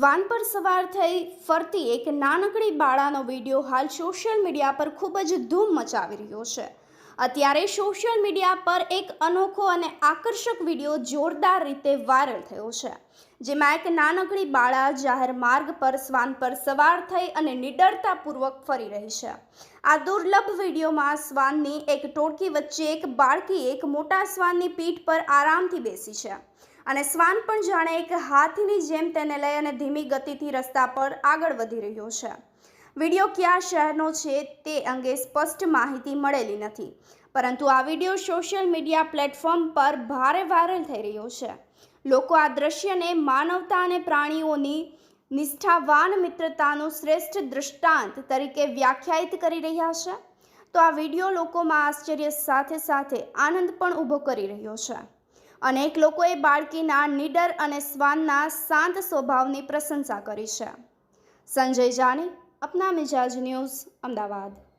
શ્વાન પર સવાર થઈ ફરતી એક નાનકડી બાળાનો વીડિયો હાલ સોશિયલ મીડિયા પર ખૂબ જ ધૂમ મચાવી રહ્યો છે. અત્યારે સોશિયલ મીડિયા પર એક અનોખો અને આકર્ષક વીડિયો જોરદાર રીતે વાયરલ થયો છે. જેમાં એક નાનકડી બાળા જાહેર માર્ગ પર શ્વાન પર સવાર થઈ અને નિડરતાપૂર્વક ફરી રહી છે. આ દુર્લભ વિડીયોમાં શ્વાનની એક ટોળકી વચ્ચે એક બાળકી એક મોટા શ્વાનની પીઠ પર આરામથી બેસી છે. અને શ્વાન પણ જાણે એક હાથીની જેમ તેને લઈ અને ધીમી ગતિથી રસ્તા પર આગળ વધી રહ્યો છે. વીડિયો કયા શહેરનો છે તે અંગે સ્પષ્ટ માહિતી મળેલી નથી. પરંતુ આ વીડિયો સોશિયલ મીડિયા પ્લેટફોર્મ પર ભારે વાયરલ થઈ રહ્યો છે. લોકો આ દ્રશ્યને માનવતા અને પ્રાણીઓની નિષ્ઠાવાન મિત્રતાનું શ્રેષ્ઠ દૃષ્ટાંત તરીકે વ્યાખ્યાયિત કરી રહ્યા છે. તો આ વીડિયો લોકોમાં આશ્ચર્ય સાથે સાથે આનંદ પણ ઊભો કરી રહ્યો છે. અનેક લોકોએ બાળકીના નીડર અને શ્વાનના શાંત સ્વભાવની પ્રશંસા કરી છે. સંજય જાની, અપના મિજાજ ન્યૂઝ, અમદાવાદ.